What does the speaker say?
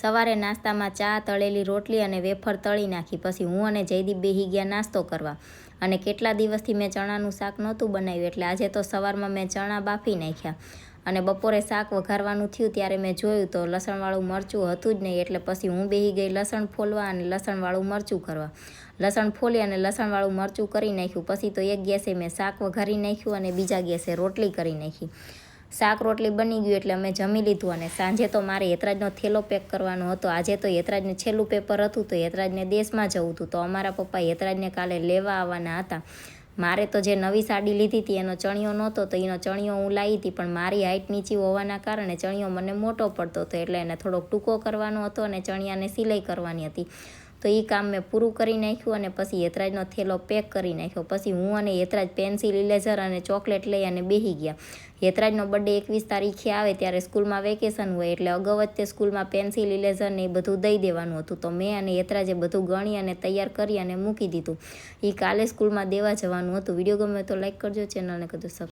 સવારે નાસ્તામાં ચા, તળેલી રોટલી અને વેફર તળી નાખી. પછી હું અને જયદીપ બેહી ગયા નાસ્તો કરવા. અને કેટલા દિવસથી મેં ચણાનું શાક નહોતું બનાવ્યું, એટલે આજે તો સવારમાં મેં ચણા બાફી નાખ્યા. અને બપોરે શાક વઘારવાનું થયું ત્યારે મેં જોયું તો લસણવાળું મરચું હતું જ નહીં, એટલે પછી હું બેહી ગઈ લસણ ફોલવા અને લસણવાળું મરચું કરવા. લસણ ફોલી અને લસણવાળું મરચું કરી નાખ્યું. પછી તો એક ગેસે મેં શાક વઘારી નાખ્યું અને બીજા ગેસે રોટલી કરી નાખી. શાક રોટલી બની ગયું એટલે અમે જમી લીધું અને સાંજે તો મારે હેતરાજનો થેલો પેક કરવાનો હતો. આજે તો હેતરાજને છેલ્લું પેપર હતું તો હેતરાજને દેશમાં જવું હતું. તો અમારા પપ્પા હેતરાજને કાલે લેવા આવવાના હતા. મારે તો જે નવી સાડી લીધી હતી એનો ચણિયો નહોતો તો એનો ચણિયો હું લાવી હતી, પણ મારી હાઇટ નીચી હોવાના કારણે ચણિયો મને મોટો પડતો હતો એટલે એને થોડોક ટૂંકો કરવાનો હતો અને ચણિયાને સિલાઈ કરવાની હતી. તો એ કામ મેં પૂરું કરી નાખ્યું અને પછી યતરાજનો થેલો પેક કરી નાખ્યો. પછી હું અને યતરાજ પેન્સિલ, ઇલેઝર અને ચોકલેટ લઈ અને બેસી ગયા. યતરાજનો બર્થડે એકવીસ તારીખે આવે ત્યારે સ્કૂલમાં વેકેશન હોય એટલે અગાઉ જ તે સ્કૂલમાં પેન્સિલ, ઇલેઝર ને એ બધું દઈ દેવાનું હતું. તો મેં અને યતરાજે બધું ગણી અને તૈયાર કરી અને મૂકી દીધું. એ કાલે સ્કૂલમાં દેવા જવાનું હતું. વીડિયો ગમે તો લાઈક કરજો, ચેનલને કદું સબ